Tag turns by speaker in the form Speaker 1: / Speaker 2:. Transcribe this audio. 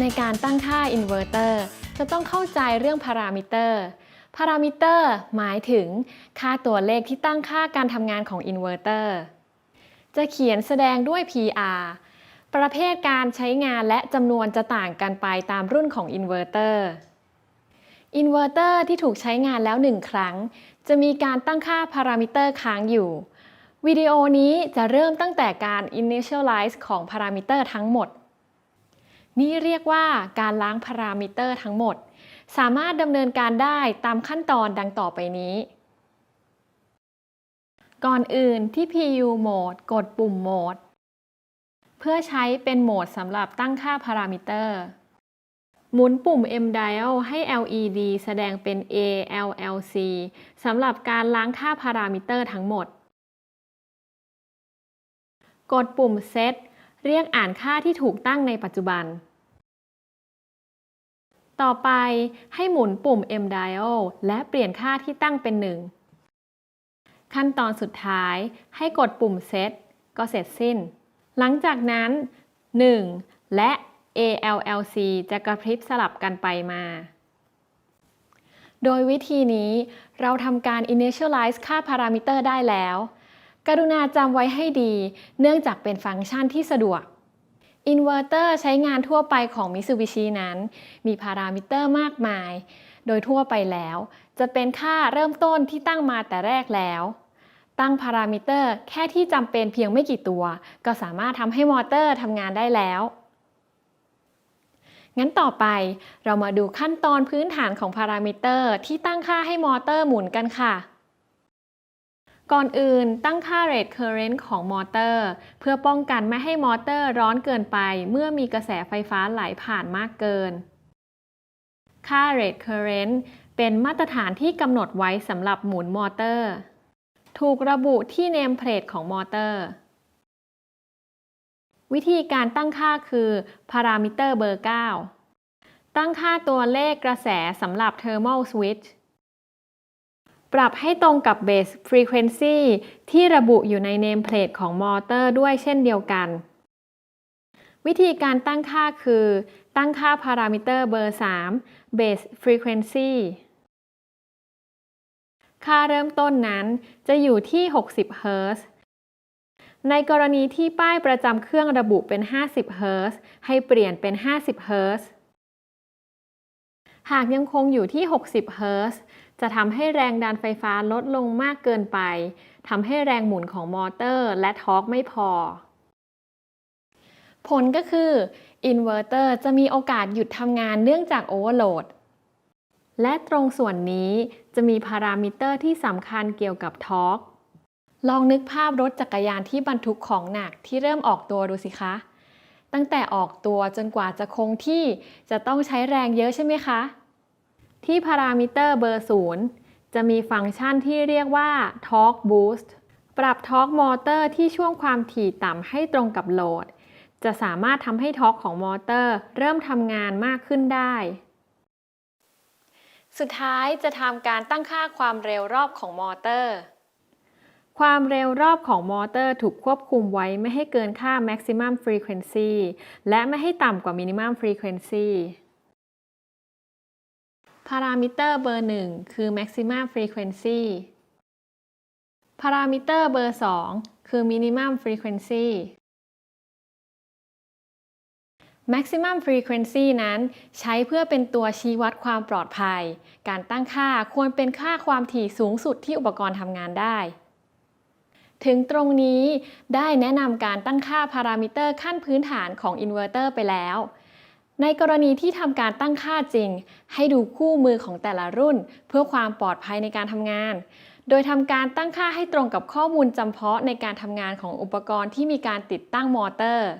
Speaker 1: ในการตั้งค่าอินเวอร์เตอร์จะต้องเข้าใจเรื่องพารามิเตอร์ พารามิเตอร์หมายถึงค่าตัวเลขที่ตั้งค่าการทำงานของอินเวอร์เตอร์จะเขียนแสดงด้วย PR ประเภทการใช้งานและจำนวนจะต่างกันไปตามรุ่นของอินเวอร์เตอร์ อินเวอร์เตอร์ที่ถูกใช้งานแล้ว1ครั้ง จะมีการตั้งค่าพารามิเตอร์ค้างอยู่ วิดีโอนี้จะเริ่มตั้งแต่การ initialize ของพารามิเตอร์ทั้งหมด นี่เรียกว่าการล้างพารามิเตอร์ทั้งหมด สามารถดำเนินการได้ตามขั้นตอนดังต่อไปนี้ ก่อนอื่นที่ PU Mode กดปุ่ม Mode เพื่อใช้เป็นโหมดสำหรับตั้งค่าพารามิเตอร์ หมุนปุ่ม M dial ให้ LED แสดงเป็น ALLC สำหรับการล้างค่าพารามิเตอร์ทั้งหมด กดปุ่ม Set เรียกอ่านค่าที่ถูกตั้งในปัจจุบัน ต่อไปให้หมุนปุ่ม M dial และเปลี่ยนค่าที่ตั้งเป็น 1 ขั้นตอนสุดท้ายให้กดปุ่ม Set ก็เสร็จสิ้น หลังจากนั้น 1 และ ALLC จะกระพริบสลับกันไปมา โดยวิธีนี้เราทำการ initialize ค่าพารามิเตอร์ได้แล้ว กรุณาจำไว้ให้ดี เนื่องจากเป็นฟังก์ชันที่สะดวก อินเวอร์เตอร์ใช้งานทั่วไปของ Mitsubishi นั้น มีพารามิเตอร์มากมาย โดยทั่วไปแล้ว จะเป็นค่าเริ่มต้นที่ตั้งมาแต่แรกแล้ว ตั้งพารามิเตอร์แค่ที่จำเป็นเพียงไม่กี่ตัว ก็สามารถทำให้มอเตอร์ทำงานได้แล้ว งั้นต่อไปเรามาดูขั้นตอนพื้นฐานของพารามิเตอร์ที่ตั้งค่าให้มอเตอร์หมุนกันค่ะ ก่อนอื่นตั้งค่า rate current ของมอเตอร์ เพื่อป้องกันไม่ให้มอเตอร์ร้อนเกินไป เมื่อมีกระแสไฟฟ้าไหลผ่านมากเกิน ค่า rate current เป็นมาตรฐานที่กำหนดไว้สำหรับหมุนมอเตอร์ ถูกระบุที่ name plate ของมอเตอร์ วิธีการตั้งค่าคือพารามิเตอร์เบอร์ 9 ตั้งค่าตัวเลขกระแสสำหรับ thermal switch ปรับให้ตรงกับ base frequency ที่ระบุอยู่ใน name plate ของมอเตอร์ด้วยเช่นเดียวกัน วิธีการตั้งค่าคือ ตั้งค่าพารามิเตอร์เบอร์3 base frequency ค่าเริ่มต้นนั้นจะอยู่ที่ 60 Hz ในกรณีที่ป้ายประจำเครื่องระบุเป็น 50 Hz ให้เปลี่ยนเป็น 50 Hz หากยังคงอยู่ที่ 60 Hz จะทำให้แรงดันไฟฟ้าลดลงมากเกินไปทำให้แรงหมุนของมอเตอร์และทอร์กไม่พอ ผลก็คืออินเวอร์เตอร์จะมีโอกาสหยุดทำงานเนื่องจากโอเวอร์โหลด และตรงส่วนนี้จะมีพารามิเตอร์ที่สำคัญเกี่ยวกับทอร์กลองนึกภาพรถจักรยานที่บรรทุกของหนักที่เริ่มออกตัวดูสิคะ ตั้งแต่ออกตัวจนกว่าจะคงที่จะต้องใช้แรงเยอะใช่ไหมคะ ที่พารามิเตอร์เบอร์ 0 จะมีฟังก์ชันที่เรียกว่า Torque Boost ปรับทอร์กมอเตอร์ที่ช่วงความถี่ต่ำให้ตรงกับโหลด จะสามารถทำให้ทอร์กของมอเตอร์เริ่มทำงานมากขึ้นได้ สุดท้ายจะทำการตั้งค่าความเร็วรอบของมอเตอร์ ความเร็วรอบของมอเตอร์ถูกควบคุมไว้ไม่ให้เกินค่า maximum frequency และไม่ให้ต่ำกว่า minimum frequency พารามิเตอร์เบอร์ 1 คือ maximum frequency พารามิเตอร์เบอร์ 2 คือ minimum frequency maximum frequency นั้นใช้เพื่อเป็นตัวชี้วัดความปลอดภัย การตั้งค่าควรเป็นค่าความถี่สูงสุดที่อุปกรณ์ทำงานได้ ถึงตรงนี้ได้แนะนำการตั้งค่าพารามิเตอร์ขั้นพื้นฐานของอินเวอร์เตอร์ไปแล้ว ในกรณีที่ทำการตั้งค่าจริง ให้ดูคู่มือของแต่ละรุ่น เพื่อความปลอดภัยในการทำงาน โดยทำการตั้งค่าให้ตรงกับข้อมูลจำเพาะในการทำงานของอุปกรณ์ที่มีการติดตั้งมอเตอร์